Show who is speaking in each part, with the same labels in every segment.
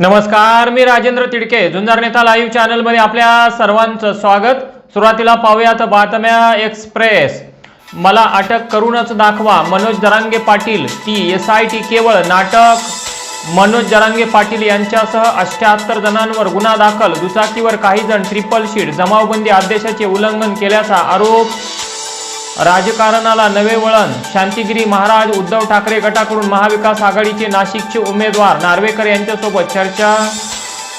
Speaker 1: नमस्कार मी राजेंद्र तिडके. जुंजार नेता लाईव्ह चॅनलमध्ये आपल्या सर्वांचं स्वागत. सुरुवातीला पाहूयात बातम्या एक्सप्रेस. मला अटक करूनच दाखवा मनोज दरांगे पाटील. ती एस आय टी केवळ नाटक. मनोज जरांगे पाटील यांच्यासह अष्ट्याहत्तर जणांवर गुन्हा दाखल. दुचाकीवर काही जण ट्रिपल शीट जमावबंदी आदेशाचे उल्लंघन केल्याचा आरोप. राजकारणाला नवे वळण. शांतिगिरी महाराज उद्धव ठाकरे गटाकडून महाविकास आघाडीचे नाशिकचे उमेदवार नार्वेकर यांच्यासोबत चर्चा.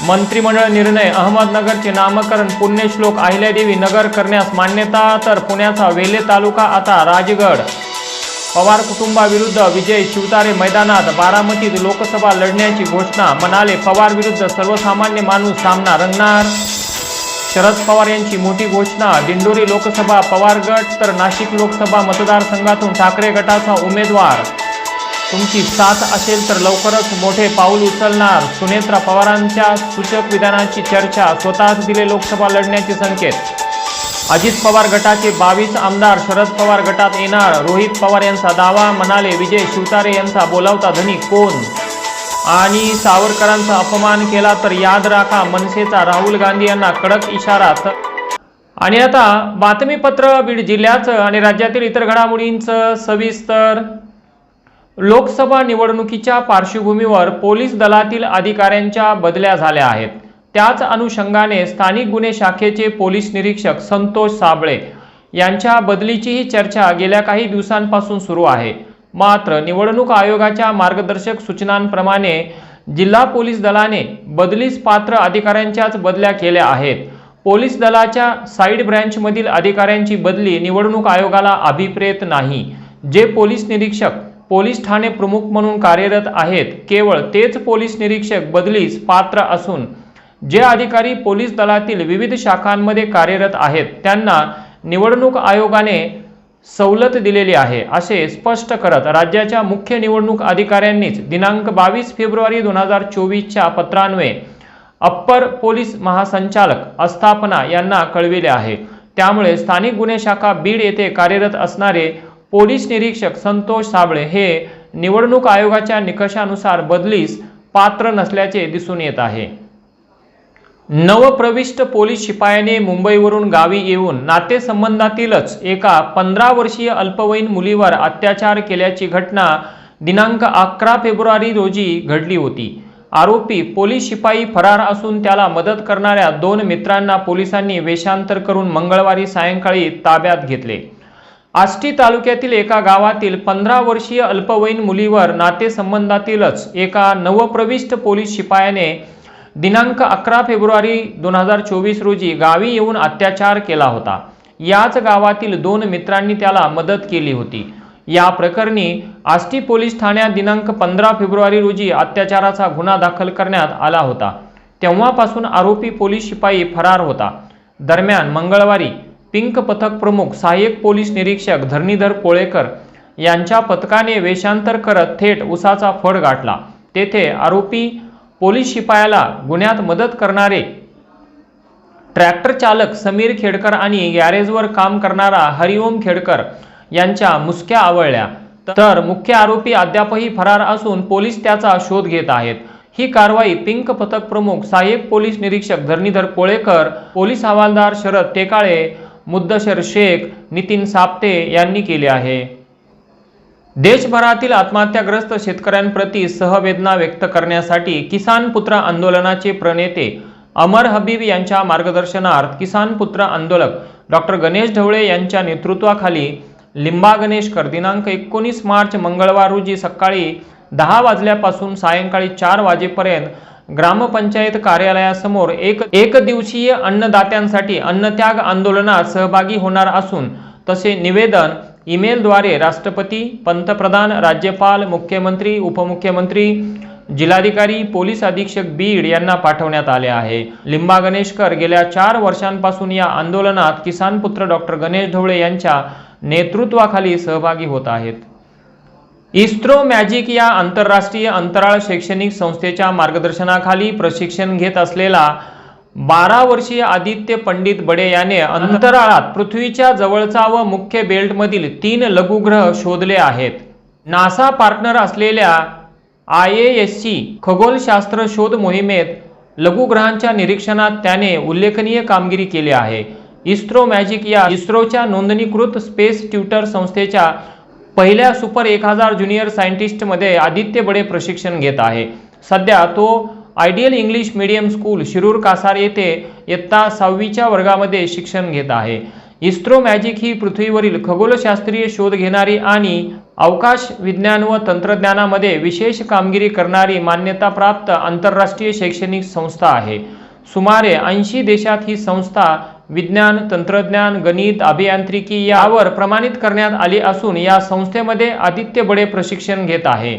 Speaker 1: मंत्रिमंडळ निर्णय अहमदनगरचे नामकरण पुण्यश्लोक अहिल्यादेवी नगर करण्यास मान्यता तर पुण्याचा वेले तालुका आता राजगड. पवार कुटुंबाविरुद्ध विजय शिवतारे मैदानात बारामतीत लोकसभा लढण्याची घोषणा म्हणाले पवार विरुद्ध सर्वसामान्य माणूस सामना रंगणार. शरद पवार यांची मोठी घोषणा दिंडोरी लोकसभा पवार गट तर नाशिक लोकसभा मतदारसंघातून ठाकरे गटाचा उमेदवार. तुमची साथ असेल तर लवकरच मोठे पाऊल उचलणार. सुनेत्रा पवारांच्या सूचक विधानाची चर्चा स्वतःच दिले लोकसभा लढण्याचे संकेत. अजित पवार गटाचे बावीस आमदार शरद पवार गटात येणार. रोहित पवार यांचा दावा म्हणाले विजय शिवतारे यांचा बोलावता धनी कोण? आणि सावरकरांचा अपमान केला तर याद राखा मनसेचा राहुल गांधी यांना कडक इशारा आणि आता बातमीपत्र बीड जिल्ह्याचं आणि राज्यातील इतर घडामोडींचं सविस्तर. लोकसभा निवडणुकीच्या पार्श्वभूमीवर पोलीस दलातील अधिकाऱ्यांच्या बदल्या झाल्या आहेत. त्याच अनुषंगाने स्थानिक गुन्हे शाखेचे पोलीस निरीक्षक संतोष साबळे यांच्या बदलीचीही चर्चा गेल्या काही दिवसांपासून सुरू आहे. मात्र निवडणूक आयोगाच्या मार्गदर्शक सूचनांप्रमाणे जिल्हा पोलीस दलाने बदलीस पात्र अधिकाऱ्यांच्याच बदल्या केल्या आहेत. पोलीस दलाच्या साईड ब्रँचमधील अधिकाऱ्यांची बदली निवडणूक आयोगाला अभिप्रेत नाही. जे पोलीस निरीक्षक पोलीस ठाणे प्रमुख म्हणून कार्यरत आहेत केवळ तेच पोलीस निरीक्षक बदलीस पात्र असून जे अधिकारी पोलीस दलातील विविध शाखांमध्ये कार्यरत आहेत त्यांना निवडणूक आयोगाने सवलत दिलेली आहे असे स्पष्ट करत राज्याच्या मुख्य निवडणूक अधिकाऱ्यांनीच दिनांक बावीस फेब्रुवारी दोन हजार चोवीसच्या पत्रान्वये अप्पर पोलीस महासंचालक आस्थापना यांना कळविले आहे. त्यामुळे स्थानिक गुन्हे शाखा बीड येथे कार्यरत असणारे पोलीस निरीक्षक संतोष साबळे हे निवडणूक आयोगाच्या निकषानुसार बदलीस पात्र नसल्याचे दिसून येत आहे. नवप्रविष्ट पोलीस शिपायाने मुंबईवरून गावी येऊन नातेसंबंधातीलच एका पंधरा वर्षीय अल्पवयीन मुलीवर अत्याचार केल्याची घटना दिनांक अकरा फेब्रुवारी रोजी घडली होती. आरोपी पोलीस शिपाई फरार असून त्याला मदत करणाऱ्या दोन मित्रांना पोलिसांनी वेषांतर करून मंगळवारी सायंकाळी ताब्यात घेतले. आष्टी तालुक्यातील एका गावातील पंधरा वर्षीय अल्पवयीन मुलीवर नातेसंबंधातीलच एका नवप्रविष्ट पोलीस शिपायाने दिनांक अकरा फेब्रुवारी दोन हजार चोवीस रोजी गावी येऊन अत्याचार केला होता. याच गावातील दोन मित्रांनी त्याला मदत केली होती. या प्रकरणी आष्टी पोलीस ठाण्यात दिनांक पंधरा फेब्रुवारी रोजी अत्याचाराचा गुन्हा दाखल करण्यात आला होता. तेव्हापासून आरोपी पोलीस शिपाई फरार होता. दरम्यान मंगळवारी पिंक पथक प्रमुख सहाय्यक पोलीस निरीक्षक धरणीधर पोळेकर यांच्या पथकाने वेषांतर करत थेट उसाचा फड गाठला. तेथे आरोपी पोलीस शिपायाला गुन्ह्यात मदत करणारे ट्रॅक्टर चालक समीर खेडकर आणि गॅरेजवर काम करणारा हरिओम खेडकर यांच्या मुसक्या आवळल्या. तर मुख्य आरोपी अद्यापही फरार असून पोलीस त्याचा शोध घेत आहेत. ही कारवाई पिंक पथक प्रमुख सहाय्यक पोलीस निरीक्षक धरणीधर कोळेकर पोलीस हवालदार शरद टेकाळे मुद्दशर शेख नितीन साप्ते यांनी केली आहे. देशभरातील आत्महत्याग्रस्त शेतकऱ्यांप्रती सहवेदना व्यक्त करण्यासाठी किसान पुत्र आंदोलनाचे प्रणेते अमर हबीब यांच्या मार्गदर्शनार्थ किसान पुत्र आंदोलक डॉक्टर गणेश ढवळे यांच्या नेतृत्वाखाली लिंबा गणेशकर दिनांक एकोणीस मार्च मंगळवार रोजी सकाळी दहा वाजल्यापासून सायंकाळी चार वाजेपर्यंत ग्रामपंचायत कार्यालयासमोर एक एक दिवसीय अन्नदात्यांसाठी अन्नत्याग आंदोलनात सहभागी होणार असून तसे निवेदन ईमेलद्वारे राष्ट्रपती पंतप्रधान राज्यपाल मुख्यमंत्री उपमुख्यमंत्री जिल्हाधिकारी पोलीस अधीक्षक बीड यांना पाठवण्यात आले आहे. लिंबा गणेशकर गेल्या चार वर्षांपासून या आंदोलनात किसान पुत्र डॉक्टर गणेश ढवळे यांच्या नेतृत्वाखाली सहभागी होत आहेत. इस्रो मॅजिक या आंतरराष्ट्रीय अंतराळ शैक्षणिक संस्थेच्या मार्गदर्शनाखाली प्रशिक्षण घेत असलेला बारा वर्षीय आदित्य पंडित बडे याने अंतराळात पृथ्वीच्या जवळचा व मुख्य बेल्टमधील तीन लघुग्रह शोधले आहेत. नासा पार्टनर असलेल्या आय ए एसची खगोलशास्त्र शोध मोहिमेत लघुग्रहांच्या निरीक्षणात त्याने उल्लेखनीय कामगिरी केली आहे. इस्रो मॅजिक या इस्रोच्या नोंदणीकृत स्पेस ट्युटर संस्थेच्या पहिल्या सुपर एक हजार ज्युनियर सायंटिस्टमध्ये आदित्य बडे प्रशिक्षण घेत आहे. सध्या तो ideal English medium school Shirur Kasar येथे इयत्ता सहावीच्या वर्गामध्ये शिक्षण घेत आहे. इस्रो मॅजिक ही पृथ्वीवरील खगोलशास्त्रीय शोध घेणारी आणि अवकाश विज्ञान व तंत्रज्ञानामध्ये विशेष कामगिरी करणारी मान्यताप्राप्त आंतरराष्ट्रीय शैक्षणिक संस्था आहे. सुमारे ऐंशी देशात ही संस्था विज्ञान तंत्रज्ञान गणित अभियांत्रिकी यावर प्रमाणित करण्यात आली असून या संस्थेमध्ये आदित्य बडे प्रशिक्षण घेत आहे.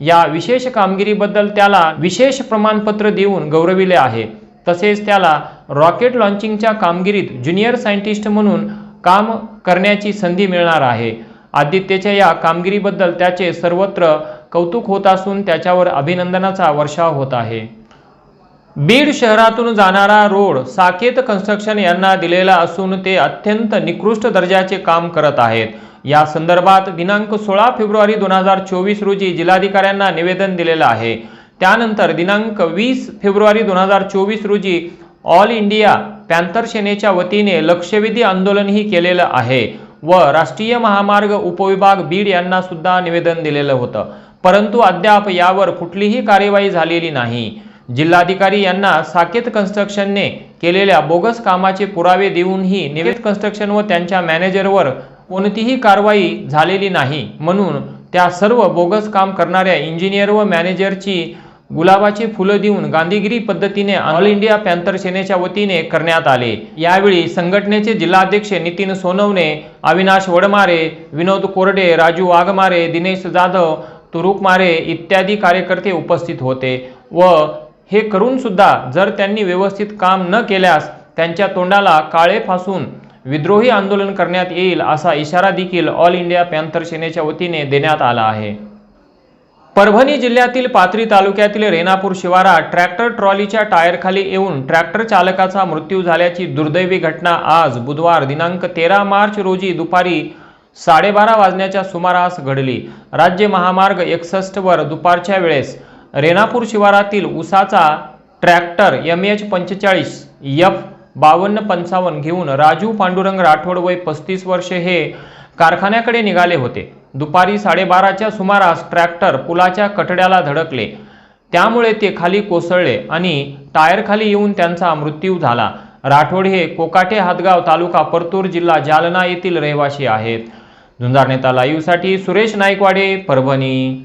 Speaker 1: या विशेष कामगिरीबद्दल त्याला विशेष प्रमाणपत्र देऊन गौरविले आहे. तसेच त्याला रॉकेट लॉन्चिंगच्या कामगिरीत ज्युनियर सायंटिस्ट म्हणून काम करण्याची संधी मिळणार आहे. आदित्यच्या या कामगिरीबद्दल त्याचे सर्वत्र कौतुक होत असून त्याच्यावर अभिनंदनाचा वर्षाव होत आहे. बीड शहरातून जाणारा रोड साकेत कन्स्ट्रक्शन यांना दिलेला असून ते अत्यंत निकृष्ट दर्जाचे काम करत आहेत. या संदर्भात दिनांक सोळा फेब्रुवारी दोन हजार चोवीस रोजी जिल्हाधिकाऱ्यांना निवेदन दिलेलं आहे. त्यानंतर दिनांक वीस फेब्रुवारी दोन हजार चोवीस रोजी ऑल इंडिया पॅन्थर सेनेच्या वतीने लक्षवेधी आंदोलनही केलेलं आहे व राष्ट्रीय महामार्ग उपविभाग बीड यांना सुद्धा निवेदन दिलेलं होतं. परंतु अद्याप यावर कुठलीही कार्यवाही झालेली नाही. जिल्हाधिकारी यांना साकेत कन्स्ट्रक्शनने केलेल्या बोगस कामाचे पुरावे देऊनही निवेद कन्स्ट्रक्शन व त्यांच्या मॅनेजरवर कोणतीही कारवाई झालेली नाही. म्हणून त्या सर्व बोगस काम करणाऱ्या इंजिनियर व मॅनेजरची गुलाबाची फुलं देऊन गांधीगिरी पद्धतीने ऑल इंडिया पॅन्थर सेनेच्या वतीने करण्यात आले. यावेळी संघटनेचे जिल्हाध्यक्ष नितीन सोनवणे अविनाश वडमारे विनोद कोरडे राजू वाघमारे दिनेश जाधव तुरुक मारे इत्यादी कार्यकर्ते उपस्थित होते व हे करूनसुद्धा जर त्यांनी व्यवस्थित काम न केल्यास त्यांच्या तोंडाला काळे फासून विद्रोही आंदोलन करण्यात येईल असा इशारा देखील ऑल इंडिया पॅन्थर सेनेच्या वतीने देण्यात आला आहे. परभणी जिल्ह्यातील पाथरी तालुक्यातील रेणापूर शिवारात ट्रॅक्टर ट्रॉलीच्या टायरखाली येऊन ट्रॅक्टर चालकाचा मृत्यू झाल्याची दुर्दैवी घटना आज बुधवार दिनांक तेरा मार्च रोजी दुपारी साडेबारा वाजण्याच्या सुमारास घडली. राज्य महामार्ग एकसष्टवर दुपारच्या वेळेस रेणापूर शिवारातील उसाचा ट्रॅक्टर एम एच पंचेचाळीस यफ बावन्न पंचावन्न घेऊन राजू पांडुरंग राठोड वय पस्तीस वर्षे हे कारखान्याकडे निघाले होते. दुपारी साडेबाराच्या सुमारास ट्रॅक्टर पुलाच्या कठड्याला धडकले. त्यामुळे ते खाली कोसळले आणि टायरखाली येऊन त्यांचा मृत्यू झाला. राठोड हे कोकाटे हातगाव तालुका परतूर जिल्हा जालना येथील रहिवासी आहेत. झुंजार नेता लाईव्हसाठी सुरेश नाईकवाडे परभणी.